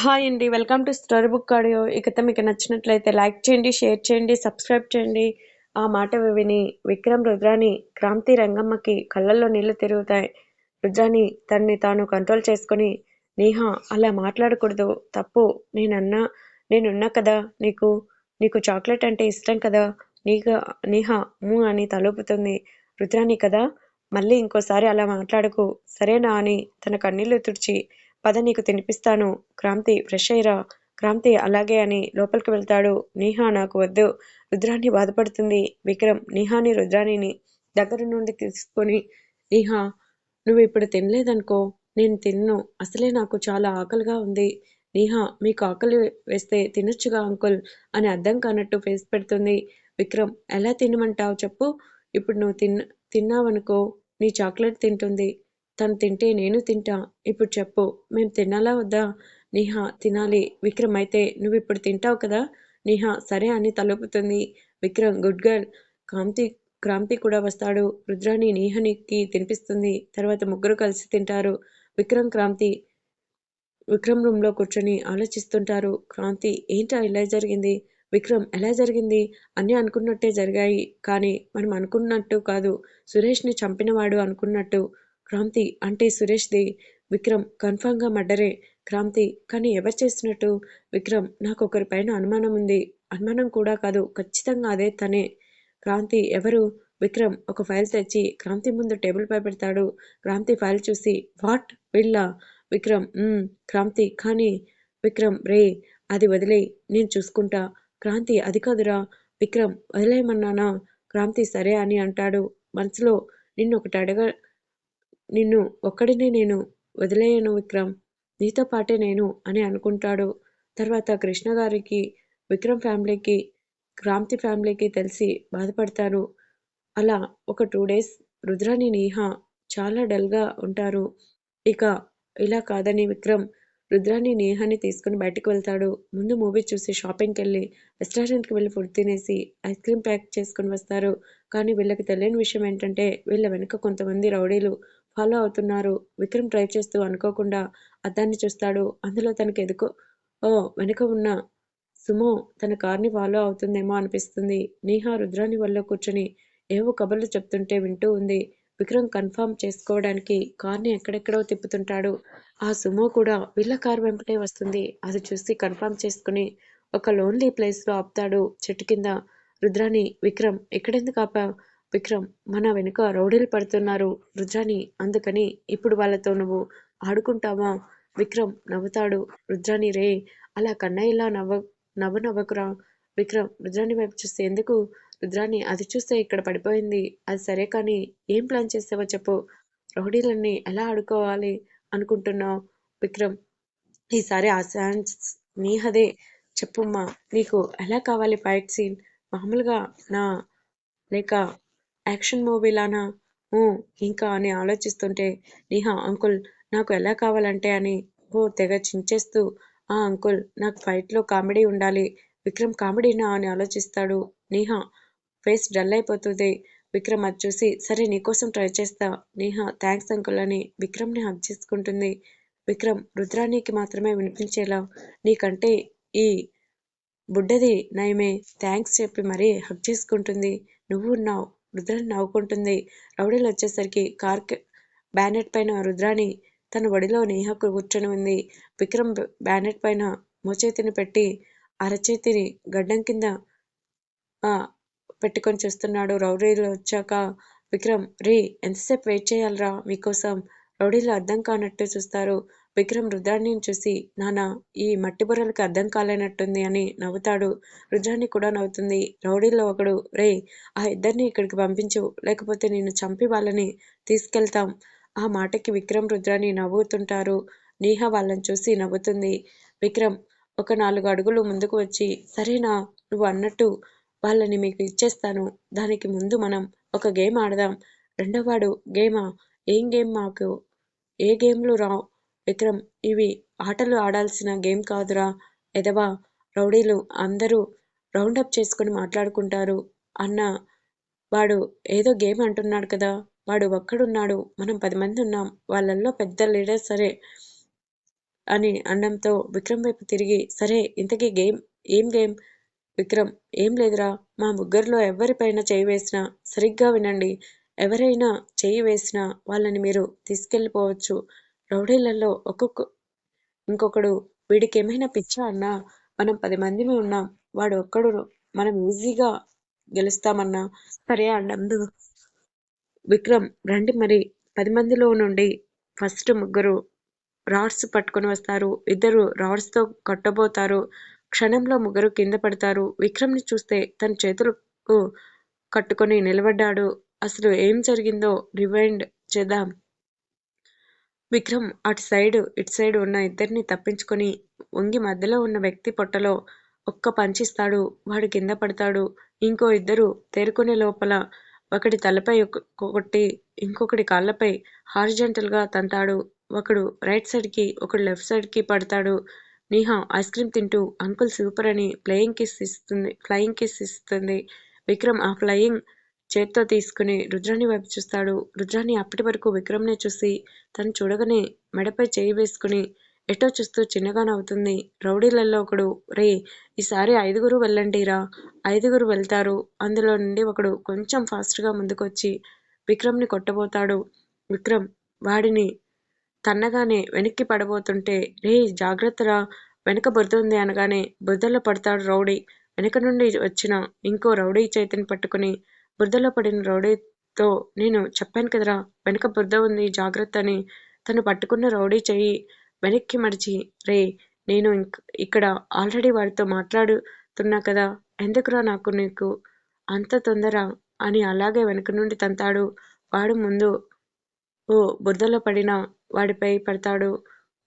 Hi అండి welcome to story book audio. ఇకతో మీకు నచ్చినట్లయితే లైక్ చేయండి షేర్ చేయండి సబ్స్క్రైబ్ చేయండి. ఆ మాట విని విక్రమ్ రుద్రాని క్రాంతి రంగమ్మకి కళ్ళల్లో నీళ్ళు తిరుగుతాయి. రుద్రాని తన్ని తాను కంట్రోల్ చేసుకొని నేహా అలా మాట్లాడకూడదు. తప్పు. నేనన్నా నేనున్నా కదా. నీకు నీకు చాక్లెట్ అంటే ఇష్టం కదా. నీకు నేహా మూ అని తలుపుతుంది రుద్రాని కదా. మళ్ళీ ఇంకోసారి అలా మాట్లాడకు. సరేనా అని తన కన్నీళ్ళు తుడిచి పద నీకు తినిపిస్తాను. క్రాంతి ఫ్రెష్ అయ్యిరా. క్రాంతి అలాగే అని లోపలికి వెళ్తాడు. నీహా నాకు వద్దు. రుద్రాన్ని బాధపడుతుంది. విక్రమ్ నీహాని రుద్రాణిని దగ్గర నుండి తీసుకొని నీహా నువ్వు ఇప్పుడు తినలేదనుకో. నేను తిన్ను. అసలే నాకు చాలా ఆకలిగా ఉంది. నీహా మీకు ఆకలి వేస్తే తినొచ్చుగా అంకుల్ అని అర్థం కానట్టు ఫేస్ పెడుతుంది. విక్రమ్ ఎలా తినమంటావు చెప్పు. ఇప్పుడు నువ్వు తిన్న తిన్నావనుకో నీ చాక్లెట్ తింటుంది. తను తింటే నేను తింటా. ఇప్పుడు చెప్పు. మేము తినాలా వద్దా? నేహా తినాలి. విక్రమ్ అయితే నువ్వు ఇప్పుడు తింటావు కదా? నేహా సరే అని తలుపుతుంది విక్రమ్. Good girl. కాంతి క్రాంతి కూడా వస్తాడు. రుద్రాని నీహనికి తినిపిస్తుంది. తర్వాత ముగ్గురు కలిసి తింటారు. విక్రమ్ క్రాంతి విక్రమ్ రూమ్లో కూర్చొని ఆలోచిస్తుంటారు. క్రాంతి ఏంటా ఇలా జరిగింది? విక్రమ్ ఎలా జరిగింది? అన్నీ అనుకున్నట్టే జరిగాయి. కానీ మనం అనుకున్నట్టు కాదు. సురేష్ని చంపినవాడు అనుకున్నట్టు. క్రాంతి అంటే సురేష్ది విక్రమ్ కన్ఫామ్గా మర్డరే క్రాంతి. కానీ ఎవరు చేసినట్టు విక్రమ్ నాకు ఒకరి పైన అనుమానం ఉంది. అనుమానం కూడా కాదు ఖచ్చితంగా అదే తనే. క్రాంతి ఎవరు? విక్రమ్ ఒక ఫైల్ తెచ్చి క్రాంతి ముందు టేబుల్ పై పెడతాడు. క్రాంతి ఫైల్ చూసి వాట్? వీళ్ళ? విక్రమ్ క్రాంతి కానీ విక్రమ్ రే అది వదిలే నేను చూసుకుంటా. క్రాంతి అది కాదురా. విక్రమ్ వదిలేయమన్నానా? క్రాంతి సరే అని అంటాడు. మనసులో నిన్ను ఒకటి అడగ నిన్ను ఒక్కడినే నేను వదిలేయను విక్రమ్. నీతో పాటే నేను అని అనుకుంటాడు. తర్వాత కృష్ణ గారికి విక్రమ్ ఫ్యామిలీకి క్రాంతి ఫ్యామిలీకి తెలిసి బాధపడతారు. అలా ఒక టూ డేస్ రుద్రాని నేహ చాలా డల్గా ఉంటారు. ఇక ఇలా కాదని విక్రమ్ రుద్రాని నేహాని తీసుకుని బయటకు వెళ్తాడు. ముందు మూవీ చూసి షాపింగ్కి వెళ్ళి రెస్టారెంట్కి వెళ్ళి ఫుడ్ తినేసి ఐస్ క్రీమ్ ప్యాక్ చేసుకుని వస్తారు. కానీ వీళ్ళకి తెలియని విషయం ఏంటంటే వీళ్ళ వెనుక కొంతమంది రౌడీలు ఫాలో అవుతున్నారు. విక్రమ్ డ్రైవ్ చేస్తూ అనుకోకుండా అద్దాన్ని చూస్తాడు. అందులో తనకి ఎదుకో ఓ వెనుక ఉన్న సుమో తన కార్ని ఫాలో అవుతుందేమో అనిపిస్తుంది. నీహా రుద్రాని వల్ల కూర్చొని ఏవో కబుర్లు చెప్తుంటే వింటూ ఉంది. విక్రమ్ కన్ఫర్మ్ చేసుకోవడానికి కార్ని ఎక్కడెక్కడో తిప్పుతుంటాడు. ఆ సుమో కూడా వీళ్ళ కార్ వెంపటే వస్తుంది. అది చూసి కన్ఫర్మ్ చేసుకుని ఒక లోన్లీ ప్లేస్లో ఆపుతాడు చెట్టు కింద. రుద్రాని విక్రమ్ ఎక్కడెందుకు ఆపా విక్రమ్ మన వెనుక రౌడీలు పడుతున్నారు. రుద్రాని అందుకని ఇప్పుడు వాళ్ళతో నువ్వు ఆడుకుంటావా? విక్రమ్ నవ్వుతాడు. రుద్రాని రే అలా కన్నయ్యలా నవ్వ నవ్వ నవ్వకురా విక్రమ్ రుద్రాని వైపు చూస్తే ఎందుకు? రుద్రాని అది చూస్తే ఇక్కడ పడిపోయింది. అది సరే కానీ ఏం ప్లాన్ చేసావో చెప్పు. రౌడీలన్నీ ఎలా ఆడుకోవాలి అనుకుంటున్నావు? విక్రమ్ ఈసారి ఆ ఛాన్స్ నీహదే. చెప్పుమ్మా నీకు ఎలా కావాలి ఫైట్ సీన్? మామూలుగా నా లేక యాక్షన్ మూవీలానా ఇంకా అని ఆలోచిస్తుంటే నిహా అంకుల్ నాకు ఎలా కావాలంటే అని ఓ తెగ చించేస్తూ ఆ అంకుల్ నాకు ఫైట్లో కామెడీ ఉండాలి. విక్రమ్ కామెడీనా? అని ఆలోచిస్తాడు. నిహా ఫేస్ డల్ అయిపోతుంది. విక్రమ్ అది చూసి సరే నీకోసం ట్రై చేస్తా. నేహా థ్యాంక్స్ అంకుల్ అని విక్రమ్ని హక్ చేసుకుంటుంది. విక్రమ్ రుద్రానికి మాత్రమే వినిపించేలా నీకంటే ఈ బుడ్డది నయమే. థ్యాంక్స్ చెప్పి మరీ హక్ చేసుకుంటుంది. నువ్వు ఉన్నావు. రుద్రాని నవ్వుకుంటుంది. రౌడీలు వచ్చేసరికి కార్ బ్యానెట్ పైన రుద్రాని తన ఒడిలో నేహ కూర్చొని ఉంది విక్రమ్ బ్యానెట్ పైన మోచేతిని పెట్టి అరచేతిని గడ్డం కింద పెట్టుకొని చూస్తున్నాడు. రౌడీలు వచ్చాక విక్రమ్ రే ఎంతసేపు వెయిట్ చేయాలరా మీకోసం? రౌడీలు అర్థం కానట్టు చూస్తారు. విక్రమ్ రుద్రాన్ని చూసి నానా ఈ మట్టి బుర్రలకి అర్థం కాలేనట్టుంది అని నవ్వుతాడు. రుద్రాన్ని కూడా నవ్వుతుంది. రౌడీలో ఒకడు రే ఆ ఇద్దరిని ఇక్కడికి పంపించు. లేకపోతే నేను చంపి వాళ్ళని తీసుకెళ్తాం. ఆ మాటకి విక్రమ్ రుద్రాన్ని నవ్వుతుంటారు. నేహ వాళ్ళని చూసి నవ్వుతుంది. విక్రమ్ ఒక నాలుగు అడుగులు ముందుకు వచ్చి సరేనా నువ్వు అన్నట్టు వాళ్ళని మీకు ఇచ్చేస్తాను. దానికి ముందు మనం ఒక గేమ్ ఆడదాం. రెండోవాడు గేమా? ఏం గేమ్ మాకు? ఏ గేమ్లు రావు? విక్రమ్ ఇవి ఆటలు ఆడాల్సిన గేమ్ కాదురా ఎదవా రౌడీలు అందరూ రౌండప్ చేసుకుని మాట్లాడుకుంటారు. అన్న వాడు ఏదో గేమ్ అంటున్నాడు కదా వాడు ఒక్కడున్నాడు మనం పది మంది ఉన్నాం వాళ్ళల్లో పెద్ద లీడర్ సరే అని అనడంతో విక్రమ్ వైపు తిరిగి సరే ఇంతకీ గేమ్ ఏం గేమ్? విక్రమ్ ఏం లేదురా మా ముగ్గురిలో ఎవరిపైన చేయి వేసినా సరిగ్గా వినండి ఎవరైనా చేయి వేసినా వాళ్ళని మీరు తీసుకెళ్ళిపోవచ్చు. రౌడీలలో ఒక్కొక్క ఇంకొకడు వీడికి ఏమైనా పిచ్చా అన్నా మనం పది మందిమి ఉన్నాం వాడు ఒక్కడు మనం ఈజీగా గెలుస్తామన్నా సరే అన్నందు విక్రమ్ రండి మరి. పది మందిలో నుండి ఫస్ట్ ముగ్గురు రాడ్స్ పట్టుకొని వస్తారు. ఇద్దరు రాడ్స్తో కట్టబోతారు. క్షణంలో ముగ్గురు కింద పడతారు. విక్రమ్ని చూస్తే తన చేతులకు కట్టుకొని నిలబడ్డాడు. అసలు ఏం జరిగిందో రివైండ్ చేద్దాం. విక్రమ్ అటు సైడ్ ఇటు సైడ్ ఉన్న ఇద్దరిని తప్పించుకొని వంగి మధ్యలో ఉన్న వ్యక్తి పొట్టలో ఒక్క పంచిస్తాడు వాడు కింద పడతాడు. ఇంకో ఇద్దరు తేరుకునే లోపల ఒకటి తలపై కొట్టి ఇంకొకటి కాళ్ళపై హారిజెంటల్గా తంతాడు. ఒకడు రైట్ సైడ్కి ఒకడు లెఫ్ట్ సైడ్కి పడతాడు. నీహా ఐస్ క్రీమ్ తింటూ అంకుల్ సూపర్ అని ప్లేయింగ్ కిస్ ఇస్తుంది ఫ్లయింగ్ కిస్ ఇస్తుంది. విక్రమ్ ఆ ఫ్లయింగ్ చేత్తో తీసుకుని రుద్రాన్ని వైపు చూస్తాడు. రుద్రాన్ని అప్పటి వరకు విక్రమ్నే చూసి తను చూడగానే మెడపై చేయి వేసుకుని ఎటో చూస్తూ చిన్నగా నవ్వుతుంది. రౌడీలలో ఒకడు రే ఈసారి ఐదుగురు వెళ్ళండిరా ఐదుగురు వెళ్తారు. అందులో నుండి ఒకడు కొంచెం ఫాస్ట్గా ముందుకొచ్చి విక్రమ్ని కొట్టబోతాడు. విక్రమ్ వాడిని తన్నగానే వెనక్కి పడబోతుంటే రే జాగ్రత్తరా వెనక బురద ఉంది అనగానే బురదలో పడతాడు రౌడీ. వెనక నుండి వచ్చిన ఇంకో రౌడీ చేతిని పట్టుకుని బురదలో పడిన రౌడీతో నేను చెప్పాను కదరా వెనక బురద ఉంది జాగ్రత్త అని. తను పట్టుకున్న రౌడీ చెయ్యి వెనక్కి మడిచి రే నేను ఇంక ఇక్కడ ఆల్రెడీ వాడితో మాట్లాడుతున్నా కదా ఎందుకురా నాకు నీకు అంత తొందర అని అలాగే వెనక నుండి తంతాడు. వాడు ముందు ఓ బురదలో పడిన వాడిపై పడతాడు.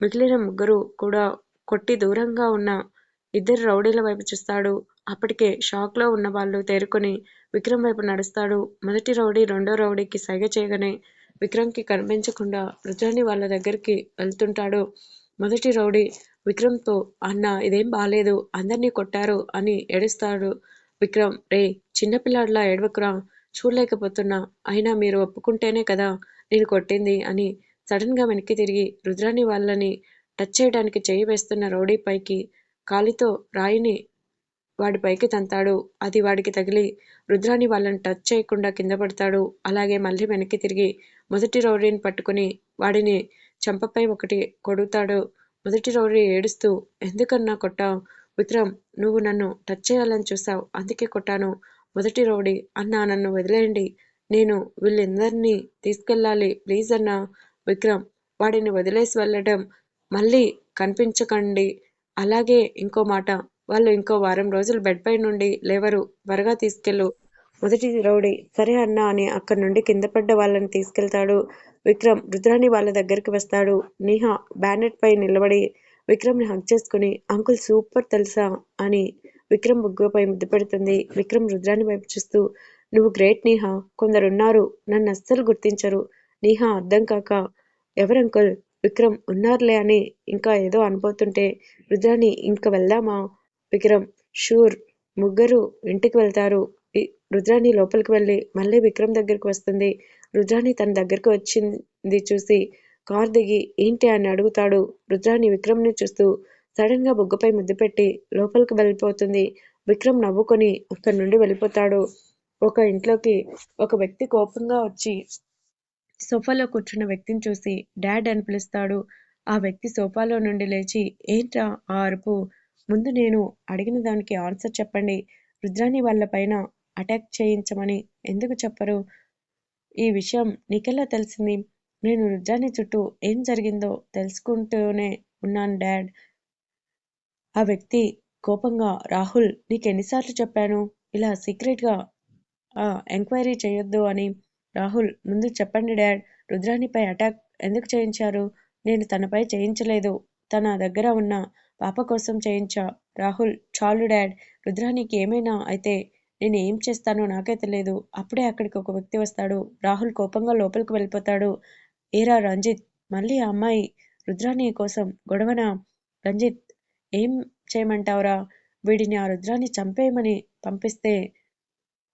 మిగిలిన ముగ్గురు కూడా కొట్టి దూరంగా ఉన్న ఇద్దరు రౌడీల వైపు చూస్తాడు. అప్పటికే షాక్లో ఉన్న వాళ్ళు తేరుకొని విక్రమ్ వైపు నడుస్తాడు. మొదటి రౌడీ రెండో రౌడీకి సైగ చేయగానే విక్రమ్కి కనిపించకుండా రుద్రాని వాళ్ళ దగ్గరికి వెళ్తుంటాడు. మొదటి రౌడీ విక్రమ్తో అన్న ఇదేం బాలేదు. అందరినీ కొట్టారు అని ఏడుస్తాడు విక్రమ్. రే చిన్నపిల్లాడిలా ఏడవకురా. చూడలేకపోతున్నా. అయినా మీరు ఒప్పుకుంటేనే కదా నేను కొట్టింది అని సడన్గా వెనక్కి తిరిగి రుద్రాని వాళ్ళని టచ్ చేయడానికి చేయి వేస్తున్న రౌడీ పైకి కాలితో రాయిని వాడి పైకి తంతాడు. అది వాడికి తగిలి రుద్రాని వాళ్ళని టచ్ చేయకుండా కింద పడతాడు. అలాగే మళ్ళీ వెనక్కి తిరిగి మొదటి రౌడీని పట్టుకుని వాడిని చెంపపై ఒకటి కొడుతాడు. మొదటి రౌడీ ఏడుస్తూ ఎందుకన్నా కొట్టావు? విక్రమ్ నువ్వు నన్ను టచ్ చేయాలని చూసావు అందుకే కొట్టాను. మొదటి రౌడీ అన్నా నన్ను వదిలేయండి. నేను వీళ్ళందరినీ తీసుకెళ్ళాలి. ప్లీజ్ అన్నా. విక్రమ్ వాడిని వదిలేసి వెళ్ళడం మళ్ళీ కనిపించకండి. అలాగే ఇంకో మాట వాళ్ళు ఇంకో వారం రోజులు బెడ్ పై నుండి లేవరు. త్వరగా తీసుకెళ్ళు. మొదటి రౌడీ. సరే అన్నా అని అక్కడి నుండి కింద పడ్డ వాళ్ళని తీసుకెళ్తాడు. విక్రమ్ రుద్రాని వాళ్ళ దగ్గరికి వస్తాడు. నీహా బ్యానెట్ పై నిలబడి విక్రమ్ని హక్ చేసుకుని అంకుల్ సూపర్ తెలుసా అని విక్రమ్ బుగ్గపై ముద్దు పెడుతుంది. విక్రమ్ రుద్రాని వైపు చూస్తూ నువ్వు గ్రేట్ నీహా. కొందరున్నారు. నన్ను అస్సలు గుర్తించరు. నీహా అర్థం కాక ఎవరంకుల్ విక్రమ్ ఉన్నారులే అని ఇంకా ఏదో అనుపోతుంటే రుద్రాని ఇంక వెళ్దామా? విక్రమ్ షూర్ ముగ్గురు ఇంటికి వెళ్తారు. రుద్రాణి లోపలికి వెళ్ళి మళ్ళీ విక్రమ్ దగ్గరికి వస్తుంది. రుద్రాణి తన దగ్గరకు వచ్చింది చూసి కార్ దిగి ఏంటి అని అడుగుతాడు. రుద్రాని విక్రమ్ని చూస్తూ సడన్గా బుగ్గపై ముద్దు పెట్టి లోపలికి వెళ్ళిపోతుంది. విక్రమ్ నవ్వుకొని అక్కడి నుండి వెళ్ళిపోతాడు. ఒక ఇంట్లోకి ఒక వ్యక్తి కోపంగా వచ్చి సోఫాలో కూర్చున్న వ్యక్తిని చూసి డాడ్ అని పిలుస్తాడు. ఆ వ్యక్తి సోఫాలో నుండి లేచి ఏంట్రా ఆ అరుపు? ముందు నేను అడిగిన దానికి ఆన్సర్ చెప్పండి. రుద్రాని వాళ్ళ పైన అటాక్ చేయించమని ఎందుకు చెప్పరు? ఈ విషయం నీకెలా తెలిసింది? నేను రుద్రాని చుట్టూ ఏం జరిగిందో తెలుసుకుంటూనే ఉన్నాను డాడ్. ఆ వ్యక్తి కోపంగా రాహుల్ నీకెన్నిసార్లు చెప్పాను? ఇలా సీక్రెట్గా ఎంక్వైరీ చేయొద్దు అని. రాహుల్ ముందు చెప్పండి డాడ్. రుద్రానిపై అటాక్ ఎందుకు చేయించారు? నేను తనపై చేయించలేదు. తన దగ్గర ఉన్న పాప కోసం చేయించా రాహుల్ చాలు డాడ్ రుద్రానికి ఏమైనా అయితే నేను ఏం చేస్తానో నాకే తెలియదు. అప్పుడే అక్కడికి ఒక వ్యక్తి వస్తాడు. రాహుల్ కోపంగా లోపలికి వెళ్ళిపోతాడు. ఏరా రంజిత్ మళ్ళీ ఆ అమ్మాయి రుద్రాని కోసం గొడవన? రంజిత్ ఏం చేయమంటావురా? వీడిని ఆ రుద్రాన్ని చంపేయమని పంపిస్తే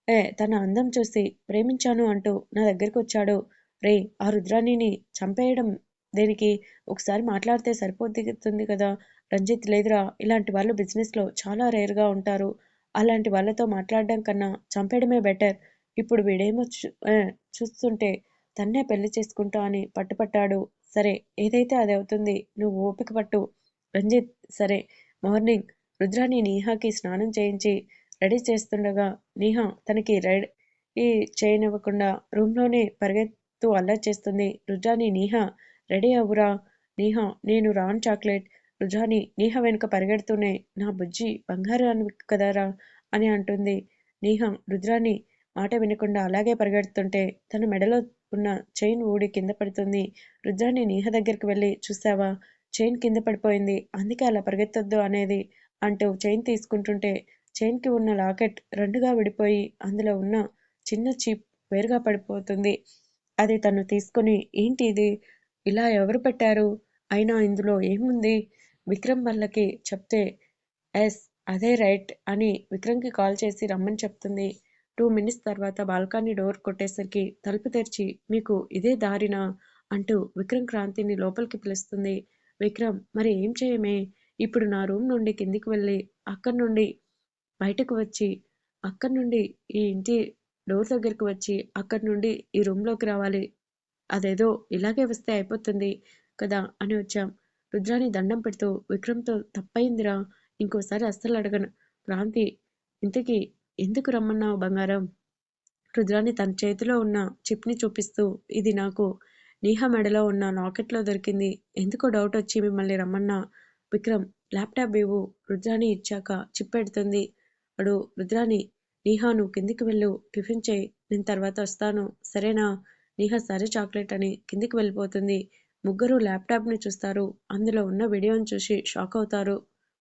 ఏ తన అందం చూసి ప్రేమించాను అంటూ నా దగ్గరికి వచ్చాడు. రే ఆ రుద్రాణిని చంపేయడం దేనికి? ఒకసారి మాట్లాడితే సరిపోతుంది కదా? రంజిత్ లేదురా ఇలాంటి వాళ్ళు బిజినెస్లో చాలా రేర్గా ఉంటారు. అలాంటి వాళ్ళతో మాట్లాడడం కన్నా చంపేయడమే బెటర్. ఇప్పుడు వీడేమో చూ చూస్తుంటే తన్నే పెళ్ళి చేసుకుంటా అని పట్టుపట్టాడు. సరే ఏదైతే అది అవుతుంది నువ్వు ఓపిక పట్టు. రంజిత్ సరే మార్నింగ్. రుద్రాని నీహాకి స్నానం చేయించి రెడీ చేస్తుండగా నీహా తనకి రెడీ చేయనివ్వకుండా రూమ్లోనే పరిగెత్తు అల్లరి చేస్తుంది. రుద్రాని నీహా రెడీ అవ్వురా. నీహా నేను రాన్ చాక్లెట్ రుజాని నీహ వెనుక పరిగెడుతూనే నా బుజ్జి బంగారాన్ని కదరా అని అంటుంది. నీహ రుద్రాని మాట వినకుండా అలాగే పరిగెడుతుంటే తన మెడలో ఉన్న చైన్ ఊడి కింద పడుతుంది. రుద్రాని నీహ దగ్గరికి వెళ్ళి చూసావా చైన్ కింద పడిపోయింది. అందుకే అలా పరిగెత్తొద్దు అనేది అంటూ చైన్ తీసుకుంటుంటే చైన్కి ఉన్న లాకెట్ రెండుగా విడిపోయి అందులో ఉన్న చిన్న చీప్ వేరుగా పడిపోతుంది. అది తను తీసుకుని ఏంటి ఇది? ఇలా ఎవరు పెట్టారు? అయినా ఇందులో ఏముంది? విక్రమ్ వాళ్ళకి చెప్తే ఎస్ అదే రైట్ అని విక్రమ్కి కాల్ చేసి రమ్మని చెప్తుంది. టూ మినిట్స్ తర్వాత బాల్కనీ డోర్ కొట్టేసరికి తలుపు తెరిచి మీకు ఇదే దారినా? అంటూ విక్రమ్ క్రాంతిని లోపలికి పిలుస్తుంది. విక్రమ్ మరి ఏం చేయమే? ఇప్పుడు నా రూమ్ నుండి కిందికి వెళ్ళి అక్కడి నుండి బయటకు వచ్చి అక్కడి నుండి ఈ ఇంటి డోర్ దగ్గరికి వచ్చి అక్కడి నుండి ఈ రూమ్లోకి రావాలి. అదేదో ఇలాగే వస్తే అయిపోతుంది కదా అని వచ్చాం. రుద్రాని దండం పెడుతూ విక్రమ్తో తప్పయిందిరా ఇంకోసారి అస్సలు అడగను. క్రాంతి ఇంతకీ ఎందుకు రమ్మన్నావు బంగారం రుద్రాని తన చేతిలో ఉన్న చిప్ని చూపిస్తూ ఇది నాకు నీహ మెడలో ఉన్న లాకెట్లో దొరికింది. ఎందుకో డౌట్ వచ్చి మిమ్మల్ని రమ్మన్నా. విక్రమ్ ల్యాప్టాప్ ఇవ్వు రుద్రాని ఇచ్చాక చిప్ పెడుతుంది. అడు రుద్రాని నీహా నువ్వు కిందికి వెళ్ళు. టిఫిన్ చేయి. నేను తర్వాత వస్తాను. సరేనా? నీహా సరే చాక్లెట్ అని కిందికి వెళ్ళిపోతుంది. ముగ్గురు ల్యాప్టాప్ని చూస్తారు. అందులో ఉన్న వీడియోని చూసి షాక్ అవుతారు.